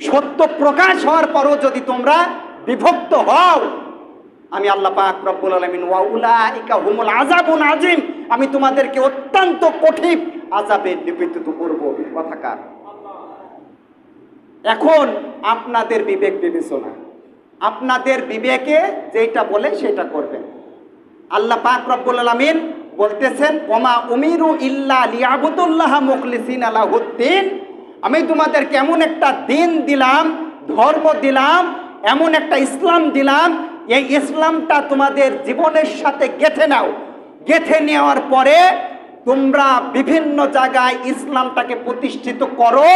সত্য প্রকাশ হওয়ার পরও যদি তোমরা বিভক্ত হও, আমি আল্লাহ পাক রব্বুল আলামিন ওয়া উলাইকা হুমুল আযাবুন আযীম, আমি তোমাদেরকে অত্যন্ত কঠিন আজাবে নিবেদিত করব। কথাকার এখন আপনাদের বিবেক বিবেচনা। আপনাদের বিবেকে যেটা বলে সেটা করবেন। আল্লাহ পাক রব্বুল আলামিন বলতেছেন, ওমা উমিরু ইল্লা লিয়াবুদুল্লাহ মুখলিসিন আলাহুদ্দিন আমি তোমাদের কেমন একটা দিন দিলাম, ধর্ম দিলাম, এমন একটা ইসলাম দিলাম, এই ইসলামটা তোমাদের জীবনের সাথে গেথে নাও। গেথে নেওয়ার পরে তোমরা বিভিন্ন জায়গায় ইসলামটাকে প্রতিষ্ঠিত করো।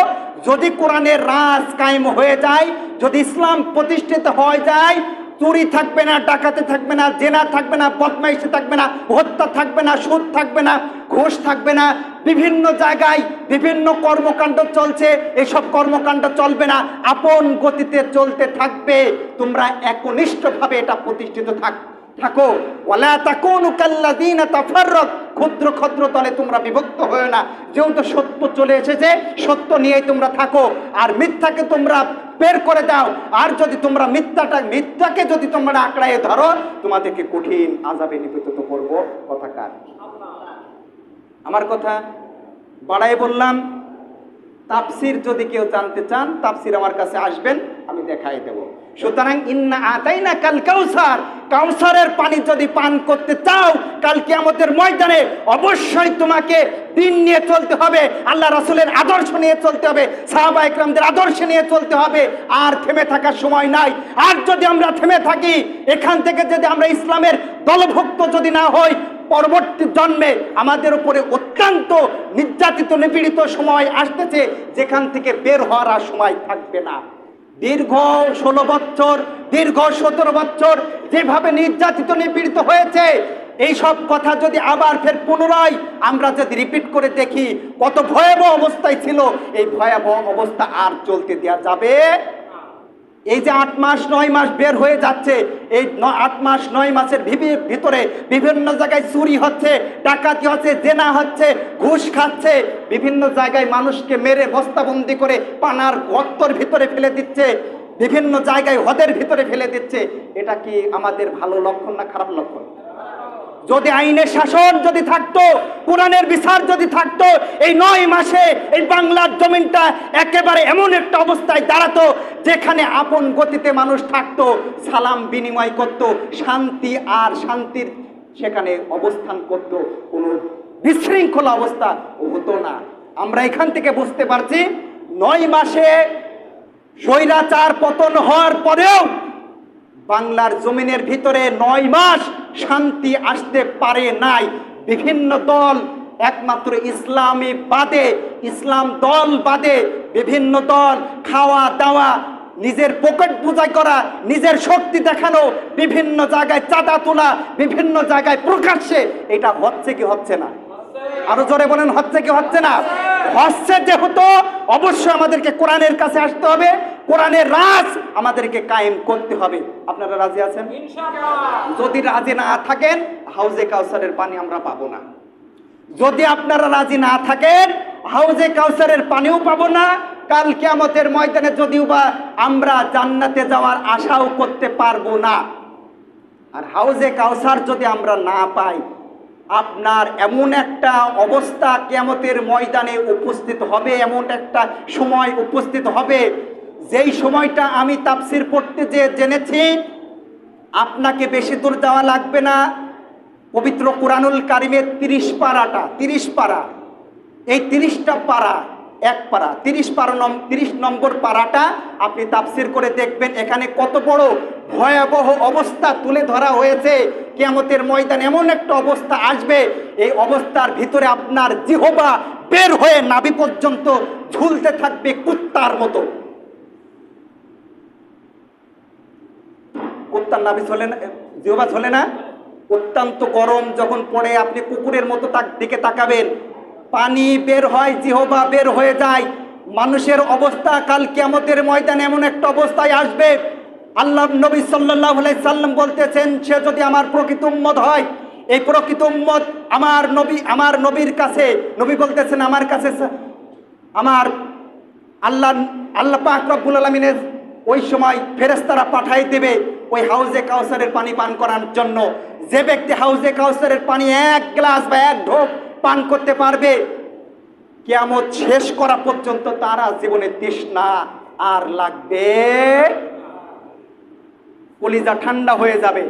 যদি কোরআনের রাজ কায়েম হয়ে যায়, যদি ইসলাম প্রতিষ্ঠিত হয়ে যায় চুরি থাকবে না, ডাকাতে থাকবে না, জেনা থাকবে না, বদমাইশি থাকবে না, হত্যা থাকবে না, সুদ থাকবে না, ঘোষ থাকবে না, বিভিন্ন জায়গায় বিভিন্ন কর্মকাণ্ড চলছে, এসব কর্মকাণ্ড চলবে না, আপন গতিতে চলতে থাকবে, তোমরা একনিষ্ঠভাবে এটা প্রতিষ্ঠিত থাক, থাকো। ক্ষুদ্র তোমরা বিভক্ত না, যেহেতু সত্য চলে এসেছে, সত্য তোমরা থাকো, আর মিথ্যাকে তোমরা বের করে দাও। আর যদি তোমরা মিথ্যাটা, মিথ্যাকে যদি তোমরা আঁকড়াইয়ে ধরো, তোমাদেরকে কঠিন আজাবে নিবেদিত করব। কথা কার? আমার কথা বাড়াই বললাম তাপসির যদি কেউ জানতে চান তাপসির আমার কাছে আসবেন, আমি দেখাই দেব। সুতরাং ইন্না আতাই না কাল কাউসার। কাউসারের পানি যদি পান করতে চাও, কাল কিয়ামতের ময়দানে অবশ্যই তোমাকে দিন নিয়ে চলতে হবে, আল্লাহ রাসূলের আদর্শ নিয়ে চলতে হবে, সাহাবা একরামদের আদর্শ নিয়ে চলতে হবে, আর থেমে থাকার সময় নাই। আর যদি আমরা থেমে থাকি, এখান থেকে যদি আমরা ইসলামের দলভুক্ত যদি না হই, পরবর্তী জন্মে আমাদের উপরে অত্যন্ত নির্যাতিত, নিপীড়িত সময় আসতেছে, যেখান থেকে বের হওয়ার সময় থাকবে না। দীর্ঘ ষোলো বছর, দীর্ঘ সতেরো বছর যেভাবে নির্যাতিত, নিপীড়িত হয়েছে এই সব কথা যদি আবার ফের পুনরায় আমরা যদি রিপিট করে দেখি, কত ভয়াবহ অবস্থায় ছিল, এই ভয়াবহ অবস্থা আর চলতে দেওয়া যাবে এই যে আট মাস, নয় মাস বের হয়ে যাচ্ছে, এই আট মাস, নয় মাসের ভিতরে বিভিন্ন জায়গায় চুরি হচ্ছে, ডাকাতি হচ্ছে, জেনা হচ্ছে, ঘুষ খাচ্ছে, বিভিন্ন জায়গায় মানুষকে মেরে বস্তাবন্দি করে পানার গত্তর ভিতরে ফেলে দিচ্ছে, বিভিন্ন জায়গায় হদের ভিতরে ফেলে দিচ্ছে। এটা কি আমাদের ভালো লক্ষণ না খারাপ লক্ষণ? যদি আইনের শাসন যদি থাকতো, কোরআনের বিচার যদি থাকতো, এই নয় মাসে এই বাংলার জমিনটা একেবারে এমন একটা অবস্থায় দাঁড়াতো, যেখানে আপন গতিতে মানুষ থাকতো, সালাম বিনিময় করত, শান্তি আর শান্তির সেখানে অবস্থান করত, কোনো বিশৃঙ্খলা অবস্থা হতো না। আমরা এখান থেকে বুঝতে পারছি, নয় মাসে স্বৈরাচার পতন হওয়ার পরেও বাংলার জমিনের ভিতরে নয় মাস শান্তি আসতে পারে নাই। বিভিন্ন দল, একমাত্র ইসলামী বাদে, ইসলাম দল বাদে বিভিন্ন দল খাওয়া দাওয়া, নিজের পকেট পূজাই করা, নিজের শক্তি দেখানো, বিভিন্ন জায়গায় চাঁদা তোলা, বিভিন্ন জায়গায় প্রকাশ্যে, এটা হচ্ছে কি হচ্ছে না? আরও জোরে বলেন, হচ্ছে কি হচ্ছে না? হচ্ছে যেহেতু অবশ্যই আমাদেরকে কোরআনের কাছে আসতে হবে। কোরআনের রাজ আমাদেরকে কায়েম করতে হবে। আপনারা রাজি আছেন? যদি রাজি না থাকেন হাউজে কাউসারের পানি আমরা পাবো না। যদি আপনারা রাজি না থাকেন হাউজে কাউসারের পানিও পাবো না। কাল কিয়ামতের ময়দানে যদিও বা আমরা জান্নাতে যাওয়ার আশাও করতে পারব না। আর হাউজে কাউসার যদি আমরা না পাই আপনার এমন একটা অবস্থা কেমতের ময়দানে উপস্থিত হবে এমন একটা সময় উপস্থিত হবে যেই সময়টা আমি তাপসির পড়তে যে জেনেছি, আপনাকে বেশি দূর যাওয়া লাগবে না। পবিত্র কোরআনুল কারিমের তিরিশ পাড়াটা তিরিশ পাড়া এই তিরিশটা পাড়া এক পাড়া তিরিশ পাড়া নম, তিরিশ নম্বর পাড়াটা আপনি তাপসির করে দেখবেন। এখানে কত বড় ভয়াবহ অবস্থা তুলে ধরা হয়েছে। কেয়ামতের ময়দান এমন একটা অবস্থা আসবে, এই অবস্থার ভিতরে আপনার জিহবা বের হয়ে নাভি পর্যন্ত ঝুলতে থাকবে কুত্তার মতো। কুত্তার নাভি চলে না, জিহবা চলে না। অত্যন্ত গরম যখন পড়ে, আপনি কুকুরের মতো তাক, দিকে তাকাবেন। পানি বের হয়, জিহবা বের হয়ে যায়। মানুষের অবস্থা কাল কিয়ামতের ময়দানে এমন একটা অবস্থায় আসবে। আল্লাহ নবী সাল্লাহ সাল্লাম বলতেছেন, সে যদি আমার প্রকৃত উম্মত হয়, এই প্রকৃত উম্মত আমার নবী, আমার নবীর কাছে। নবী বলতেছেন, আমার কাছে আমার আল্লাহ আল্লাহ পাক রব্বুল আলমিনের ওই সময় ফেরেস্তারা পাঠাই দেবে। ওই হাউজে কাউসারের পানি পান করার জন্য যে ব্যক্তি হাউজে কাউসারের পানি এক গ্লাস বা এক ঢোক পান করতে পারবে, কেয়ামত শেষ করা পর্যন্ত তারা জীবনে তৃষ্ণা আর লাগবে কলিজা ঠান্ডা হয়ে যাবে।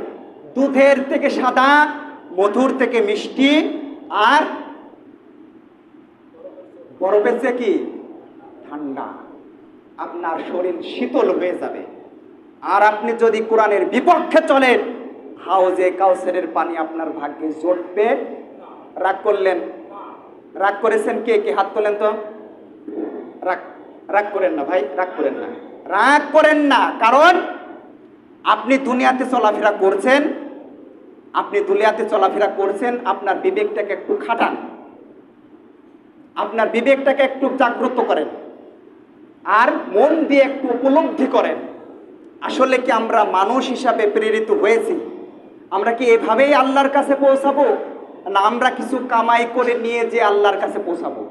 দুধের থেকে সাদা, মধুর থেকে মিষ্টি আর বরফের চেয়ে কি? ঠান্ডা। আপনার শরীর শীতল হয়ে যাবে। আর আপনি যদি কোরআনের বিপক্ষে চলেন, হাউজে কাউসারের পানি আপনার ভাগ্যে জটবে। রাগ করলেন? রাগ করেছেন কে? কে হাত তোলেন তো? রাগ রাগ করেন না ভাই, রাগ করেন না। রাগ করেন না, কারণ আপনি দুনিয়াতে চলাফেরা করছেন, আপনি দুনিয়াতে চলাফেরা করছেন, আপনার বিবেকটাকে একটু খাটান। আপনার বিবেকটাকে একটু জাগ্রত করেন। আর মন দিয়ে একটু উপলব্ধি করেন। আসলে কি আমরা মানুষ হিসাবে প্রেরিত হয়েছি? আমরা কি এভাবেই আল্লাহর কাছে পৌঁছাবো? না, আমরা কিছু কামাই করে নিয়ে যে আল্লাহর কাছে পৌঁছাবো?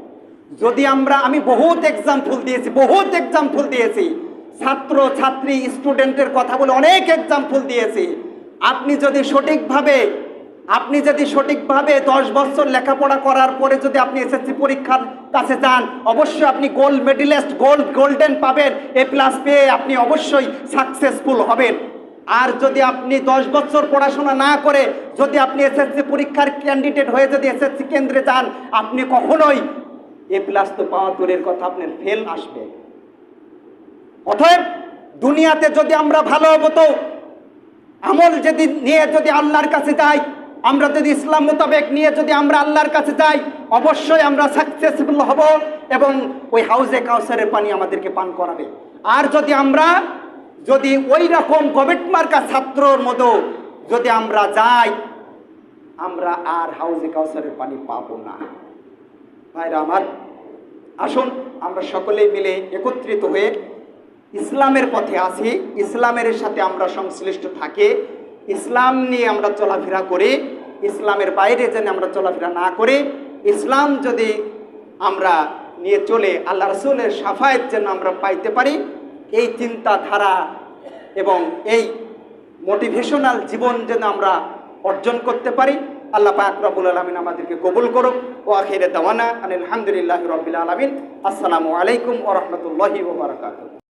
যদি আমরা, আমি বহুত এক্সাম্পল দিয়েছি, বহুত এক্সাম্পল দিয়েছি। ছাত্র, ছাত্রী স্টুডেন্টের কথা বলে অনেক এক্সাম্পল দিয়েছি। আপনি যদি সঠিকভাবে আপনি যদি সঠিকভাবে দশ বছর লেখাপড়া করার পরে যদি আপনি এসএসসি পরীক্ষার কাছে যান, অবশ্যই আপনি গোল্ড মেডেলিস্ট, গোল্ড গোল্ডেন পাবেন। এ প্লাস পেয়ে আপনি অবশ্যই সাকসেসফুল হবেন। আর যদি আপনি দশ বছর পড়াশোনা না করে যদি আপনি এসএসসি পরীক্ষার ক্যান্ডিডেট হয়ে যদি এসএসসি কেন্দ্রে যান, আপনি কখনোই এ প্লাস তো পাওয়া দূরের কথা, আপনার ফেল আসবে। অতএব দুনিয়াতে যদি আমরা ভালো হব তো, আমল যদি নিয়ে যদি আল্লাহর কাছে যাই আমরা যদি ইসলাম মোতাবেক নিয়ে যদি আমরা আল্লাহর কাছে যাই, অবশ্যই আমরা সাকসেসফুল হব এবং ওই হাউজে কাউসারের পানি আমাদেরকে পান করাবে। আর যদি আমরা, যদি ওই রকম গভর্নমেন্ট মার্কা ছাত্রর মতো যদি আমরা যাই, আমরা আর হাউজে কাউসারের পানি পাবো না। ভাইরা আমার, আসুন আমরা সকলে মিলে একত্রিত হয়ে ইসলামের পথে আছি ইসলামের সাথে আমরা সংশ্লিষ্ট থাকি। ইসলাম নিয়ে আমরা চলাফেরা করি, ইসলামের বাইরে যেন আমরা চলাফেরা না করি, ইসলাম যদি আমরা নিয়ে চলে আল্লাহ রসুলের সাফায়েত যেন আমরা পাইতে পারি, এই চিন্তাধারা এবং এই মোটিভেশনাল জীবন যেন আমরা অর্জন করতে পারি, আল্লাহ পাক রব্বুল আলমিন আমাদেরকে কবুল করুক। ও আখিরে দাওয়ানা আলহামদুলিল্লাহ রবিল আলমিন। আসসালামু আলাইকুম ও রহমতুল্লাহি ওবরাকাতুহ